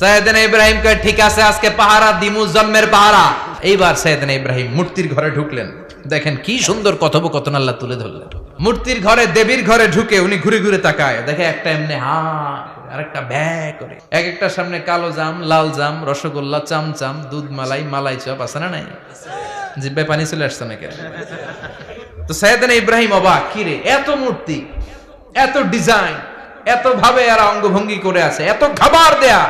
সৈয়দিন ইব্রাহিম কয়, ঠিক আছে, আজকে পাহারা দিমু জন্মের পাহারা। এইবার সৈয়দিন ইব্রাহিম মূর্তির ঘরে ঢুকলেন। দেখেন কি সুন্দর কথোপকথন আল্লাহ তুলে ধরলেন। মূর্তির ঘরে, দেবীর ঘরে ঢুকে উনি ঘুরে ঘুরে তাকায়। দেখে একটা এমনি হা আরেকটা ব্যা করে। এক একটা সামনে কালো জাম, লাল জাম, রসগোল্লা, চামচাম, দুধ মালাই মালাই চপ, আছে না নাই? জিব্বে পানি চলে আসছে নাকি? তো সৈয়দিন ইব্রাহিম অবাক, কি রে, এত মূর্তি, এত ডিজাইন এত ভাবে এরা অঙ্গভঙ্গি করে আছে, এত খাবার দেয়া।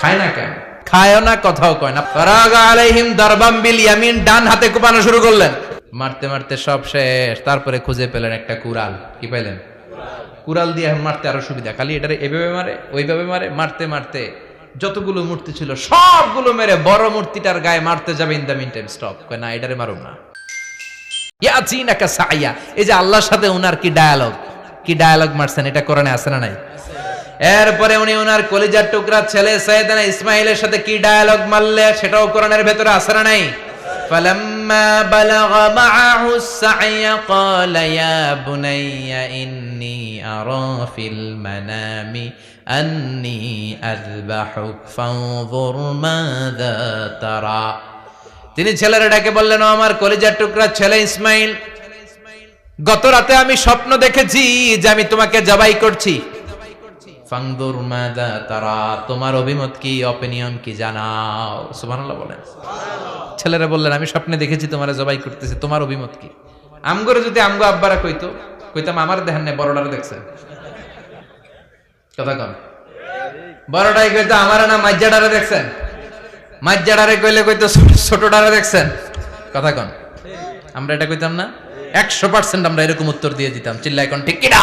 খায় না কেন? খায়ও না কথাও কয় না ফারাগা আলাইহিম দারবাম বিল ইয়ামিন, ডান হাতে কোপানো শুরু করলেন। মারতে মারতে সব শেষ, তারপরে খুঁজে পেলেন একটা কুরাল কি পাইলেন? কুরাল দিয়ে মারতে আরও সুবিধা। খালি এটারে এভাবে মারে, ওইভাবে মারে, মারতে মারতে যতগুলো মূর্তি ছিল, সবগুলো মেরে বড় মূর্তিটার গায়ে মারতে যাবে in the mean time stop কয়, না, এটারে মারুম না। ইয়াচিনাকা সাইয়া। এই যে আল্লাহর সাথে উনার কি ডায়ালগ কি ডায়ালগ মারছেন? এটা কোরআনে আছে না নাই? এরপরে উনি ওনার কলিজার টুকরা ছেলে সৈয়দানা ইসমাইলের সাথে কি ডায়ালগ মারলে সেটাও কোরআনের ভেতরে আছে না নাই فلما بلغ معه السعي قال يا بني إني أرى في المنام أني أذبحك فانظر ماذا ترى তিনি ছেলেরা ডাকে বললেন "ও আমার কলিজার টুকরা ছেলে ইসমাইল গত রাতে আমি স্বপ্ন দেখেছি যে আমি তোমাকে জবাই করছি ফাংদুর মাদা তারা তোমার অভিমত কি অপিনিয়ন কি জানাও। সুবহানাল্লাহ বলেন। ছেলেরা বললেন আমি স্বপ্নে দেখেছি তোমার জবাই করতেছি তোমার অভিমত কি? আমগরে যদি আমগো আব্বারা কইতো কইতাম আমার দেখেন বড়ডারে দেখছেন কথা কন। কইতো আমার না মাজ্জাডারে দেখছেন মাজ্জাডারে কইলে কইতো ছোটডারে দেখছেন কথা কন। আমরা এটা কইতাম না একশো পার্সেন্ট আমরা এরকম উত্তর দিয়ে দিতাম। চিল্লা এখন ঠিক কিনা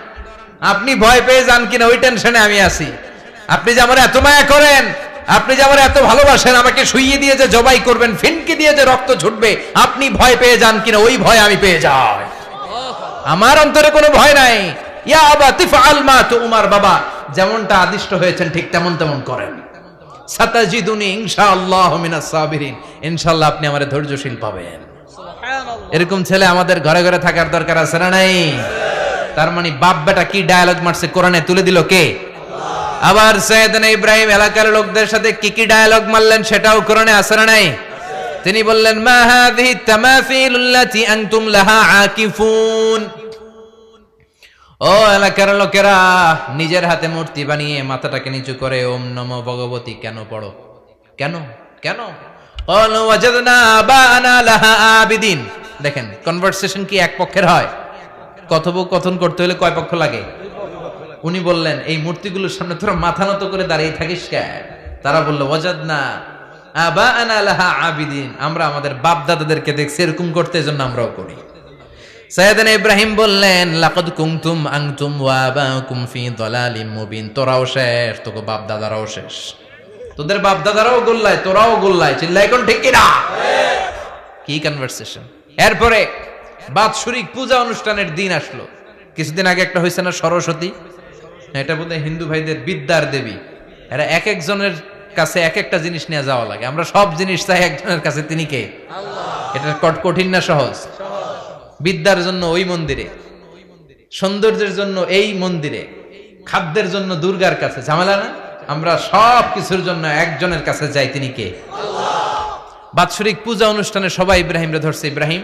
আপনি ভয় পেয়ে যান কিনা ওই টেনশনে আমি আছি। আপনি যে আমার এত মায়া করেন আপনি যে আমার এত ভালোবাসেন আমাকে শুইয়ে দিয়ে যে জবাই করবেন ফিনকি দিয়ে যে রক্ত ছুটবে আপনি ভয় পেয়ে যান কিনা ওই ভয় আমি পেয়ে যাই। আমার অন্তরে কোনো ভয় নাই। ইয়া আবা তিফআল মা তুমার বাবা যেমনটা আদিষ্ট হয়েছেন ঠিক তেমন তেমন করেন। সাতাজিদুনি ইনশাআল্লাহ মিনাস সাবিরিন ইনশাআল্লাহ আপনি আমারে ধৈর্যশীল পাবেন। এরকম ছেলে আমাদের ঘরে ঘরে থাকার দরকার আছে না নাই? তার মানে বাপ বেটা কি ডায়ালগ মারছে? কোরআনে তুলে দিল কে? আবার সৈয়দনা ইব্রাহিম এলাকার লোকদের সাথে কি কি ডায়ালগ মারলেন সেটাও কোরআনে আছে নাই? তিনি বললেন, মা হাযিহি তামাসিলুল্লাতি আনতুম লাহা আকিফুন। ও এলাকার লোকেরা, নিজের হাতে মূর্তি বানিয়ে মাথাটাকে নিচু করে, ওম নমো ভগবতী, কেন পড়ো? কেন? কেন? অনুবাজনা বা আনা লাহা আবিদিন। দেখেন কনভারসেশন কি এক পক্ষের হয়? কথোপকথন করতে হলে কয় পক্ষ লাগে? উনি বললেন, এই মূর্তিগুলোর সামনে তোরা মাথা নত করে দাঁড়িয়ে থাকিস কেন? তারা বলল, ওয়াজাদনা আবা আনা লাহা আবিদিন। আমরা আমাদের বাপ দাদাদেরকে দেখছি, এরকম করতে এজন্য আমরাও করি। সৈয়দান ইব্রাহিম বললেন, লাকাদ কুনতুম আনতুম ওয়া আবাকুম ফি দালালিম মুবিন। তোরাও শেষ, তোকে বাপ দাদারাও শেষ। তোদের বাপ দাদারাও গোল্লায়, তোরাও গোল্লায় চিল্লাই কোন ঠিক কিনা? কি কনভারসেশন এরপরে বাৎসরিক পূজা অনুষ্ঠানের দিন আসলো। কিছুদিন আগে একটা হয়েছে না সরস্বতী? এটা বোধহয় হিন্দু ভাইদের বিদ্যার দেবী। এরা এক একজনের কাছে এক একটা জিনিস নিয়ে যাওয়া লাগে। আমরা সব জিনিস চাই একজনের কাছে তিনি কে? এটা কট- কঠিন না সহজ? বিদ্যার জন্য ওই মন্দিরে সৌন্দর্যের জন্য এই মন্দিরে খাদ্যের জন্য দুর্গার কাছে। ঝামেলা না? আমরা সব কিছুর জন্য একজনের কাছে যাই তিনি কে? বাৎসরিক পূজা অনুষ্ঠানে সবাই ইব্রাহিমরে ধরছে। ইব্রাহিম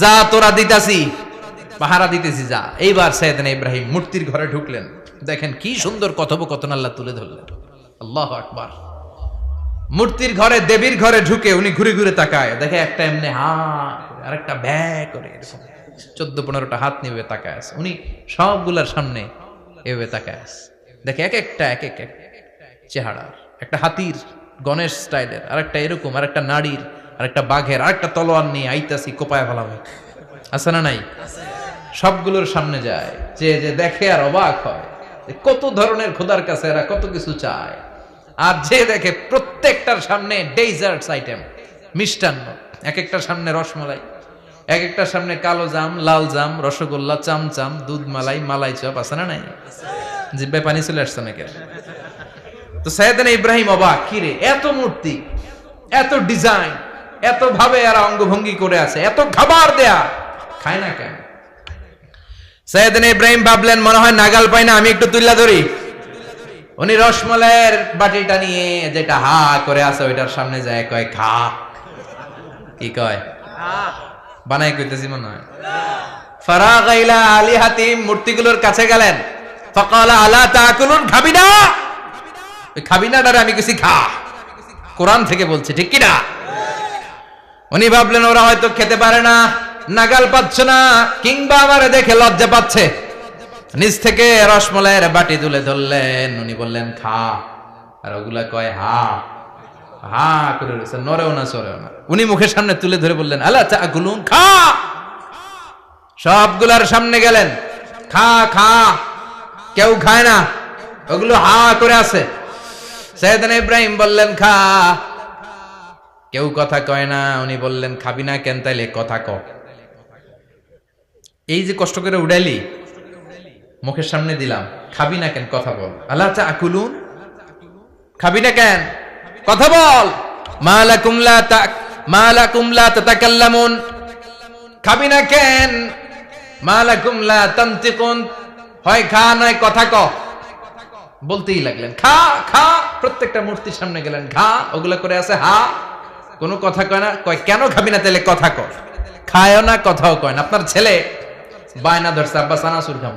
যা তোরা দিতাছি, পাহারা দিতেছি যা। এইবার সৈয়দিন ইব্রাহিম মূর্তির ঘরে ঢুকলেন। দেখেন কি সুন্দর কথোপকথন আল্লাহ তুলে ধরলেন। আল্লাহ আকবার। মূর্তির ঘরে, দেবীর ঘরে ঢুকে উনি ঘুরে ঘুরে তাকায়। দেখে একটা এমনি হা আরেকটা ব্যা করে চোদ্দ পনেরোটা হাত নিয়ে তাকায় আছে। উনি সবগুলার সামনে এভাবে তাকায় আছে। দেখে এক একটা, এক এক এক চেহারা একটা হাতির, গণেশ স্টাইলের। আরেকটা এরকম, আরেকটা নারীর। আরেকটা বাঘের, আরেকটা তলোয়ার নিয়ে আইতাছি, কোপায় ফেলা হয়। আছে না নাই? সবগুলোর সামনে যায়। যে যে দেখে আর অবাক হয় কত ধরনের খোদার কাছে এরা কত কিছু চায়। আর যে দেখে প্রত্যেকটার সামনে ডেজার্টস আইটেম মিষ্টান্ন। এক একটার সামনে রসমালাই এক একটার সামনে কালো জাম, লাল জাম, রসগোল্লা, চামচাম, দুধ মালাই মালাই চপ, আছে না নাই? জিব্বায় পানি চলে আসছে নাকি তো সৈয়দান ইব্রাহিম অবাক কিরে এত মূর্তি, এত ডিজাইন এত ভাবে এরা অঙ্গভঙ্গি করে আছে, এত খাবার দেয়া, খায় না কেন? সৈয়দান ইব্রাহিম ভাবলেন, মনে হয় নাগাল পাই না, আমি একটু তুল্লা ধরি। উনি রসমলাইয়ের বাটিটা নিয়ে যেটা হা করে আছে, ওইটার সামনে যায়, কয়, খা। কি কয়? বানাই কইতেছি মনে হয়। ফারাগ ইলা আলিহাতিম মূর্তিগুলোর কাছে গেলেন। ফাকালা, আলা তাকুলুন খাবি না ওই খাবি না আমি কিছু খা। কোরআন থেকে বলছে, ঠিক কি না উনি ভাবলেন, ওরা হয়তো খেতে পারে না, নাগাল পাচ্ছে না, কিংবা আমারে দেখে লজ্জা পাচ্ছে। নিজ থেকে রসমলাইয়ের বাটি তুলে ধরলেন। উনি বললেন, খা। আর ওগুলা কয়, হা। হা করে রয়েছে নরেও না, সরেও না। উনি মুখের সামনে তুলে ধরে বললেন আল্লাহ চা গুলুম খা। সবগুলার সামনে গেলেন, খা খা। কেউ খায় না, ওগুলো হা করে আছে। সৈয়দান ইব্রাহিম বললেন, খা। কেউ কথা কয় না, উনি বললেন, খাবি না কেন তাইলে? কথা ক। এই যে কষ্ট করে উড়াইলি, মুখের সামনে দিলাম, খাবি না কেন? কথা বল। আল্লাহ চা আকুলুন? খাবি না কেন? কথা বল। মালাকুম লা তা, মালাকুম লা তাতাকাল্লামুন। খাবি না কেন? মালাকুম লা তানতিকুন। হয়, খা, নয়, কথা ক। বলতেই লাগলেন, খা খা। প্রত্যেকটা মূর্তির সামনে গেলেন, খা। ওগুলা করে আছে, হা। কোনো কথা কয় না? কয়, কেন খাবি না তাহলে কথা কর খায়ও না, কথাও কয় না। আপনার ছেলে বায়না ধরছে, আব্বা, চানাচুর খাব।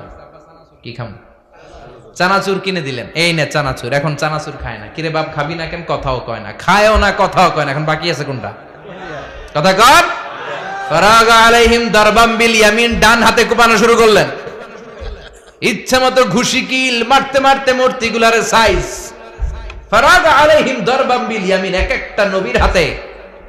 কি খাব? চানাচুর কিনে দিলেন। এই না চানাচুর, এখন চানাচুর খায় না। কিরে বাপ, খাবি না কেন? কথাও কয় না। খায়ও না, কথাও কয় না। এখন বাকি আছে কোনটা? কথা কর ফরাগ আলাইহিম দরবাম বিল ইয়ামিন, ডান হাতে কোপানো শুরু করলেন। ইচ্ছা মতো ঘুষি, কিল, মারতে মারতে মূর্তিগুলার সাইজ ফরাগ আলাইহিম দরবাম বিল ইয়ামিন, এক একটা নবীর হাতে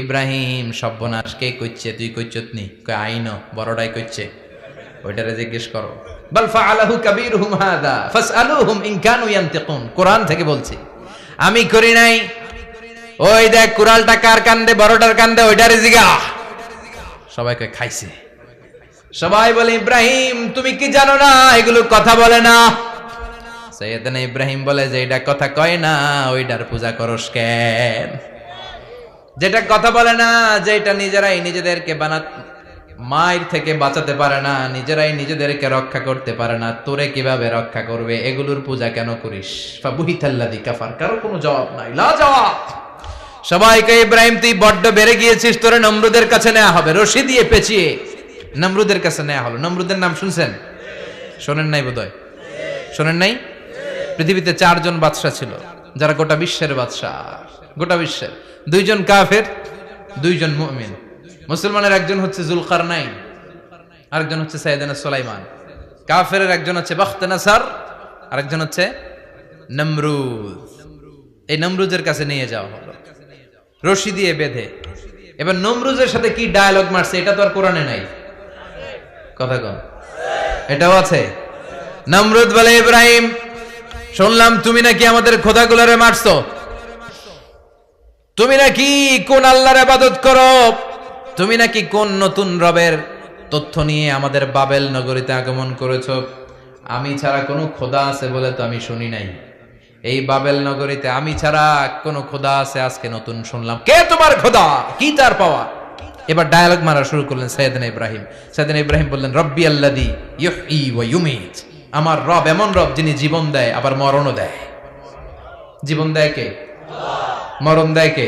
ইব্রাহিম, সর্বনাশ, কে কইছে তুই কইছত কই আইনো বড়টাই কইছে ওইটারে জিজ্ঞেস করো। বাল ফাআলাহু কাবীরুহুম হাদা ফাসআলুহুম ইন কানু ইয়ান্তিকুন। কোরআন থেকে বলছি। আমি করি নাই। ওই দেখ কুরালটা কার কান্দে, বড়টার কান্দে, ওইটারে জিগা। সবাই কয়, খাইছে। সবাই বলে, ইব্রাহিম, তুমি কি জানো না? এগুলো কথা বলে না। সৈয়দনা ইব্রাহিম বলে যে এটা কথা কয় না ওইটার পূজা করস কেন? যেটা কথা বলে না যেটা নিজেরাই নিজেদেরকে বানা মায়ের থেকে বাঁচাতে পারে না, নিজেরাই নিজেদেরকে রক্ষা করতে পারে না, তোরে কীভাবে রক্ষা করবে? এগুলোর পূজা কেন করিস? কারও কোনো জবাব নাই জবাব সবাইকে ইব্রাহিম, তুই বড্ড বেড়ে গিয়েছিস, তোরে নমরুদের কাছে নেওয়া হবে, রশি দিয়ে পেঁচিয়ে। নমরুদের কাছে নেওয়া হলো। নমরুদের নাম শুনছেন? শোনেন নাই বোধহয়? শোনেন নাই? পৃথিবীতে চারজন বাদশা ছিল। যারা গোটা বিশ্বের বাদশাহ, গোটা বিশ্বের। দুইজন কাফের, দুইজন মুমিন। মুসলমানের একজন হচ্ছে জুলকার নাইন আরেকজন হচ্ছে সাইদানা সোলাইমান। কাফের একজন হচ্ছে বখতনাসার, আরেকজন হচ্ছে নমরুদ। এই নমরুজের কাছে নিয়ে যাওয়া হলো। রশি দিয়ে বেঁধে। এবার নমরুজের সাথে কি ডায়ালগ মারছে, এটা তো আর কোরআনে নাই। কথা কন এটাও আছে। নমরুদ বলে, ইব্রাহিম শুনলাম তুমি নাকি আমাদের খোদা খোদাগুলারে মারছো। তুমি নাকি কোন আল্লাহর আবাদত করো? তুমি নাকি কোন নতুন রবের তথ্য নিয়ে আমাদের বাবেল নগরীতে আগমন করেছ? আমি ছাড়া কোনো খোদা আছে বলে তো আমি শুনি নাই। এই বাবেল নগরীতে আমি ছাড়া কোনো খোদা আছে, আজকে নতুন শুনলাম। কে তোমার খোদা? কি তার পাওয়া? এবার ডায়ালগ মারা শুরু করলেন সৈয়দিন ইব্রাহিম। সৈয়দিন ইব্রাহিম বললেন, রব্বি আল্লাদি ইউহই ওয়া ইউমিত। আমার রব, এমন রব যিনি জীবন দেয়, আবার মরণও দেয়। জীবন দেয় কে? মরণ দেয় কে?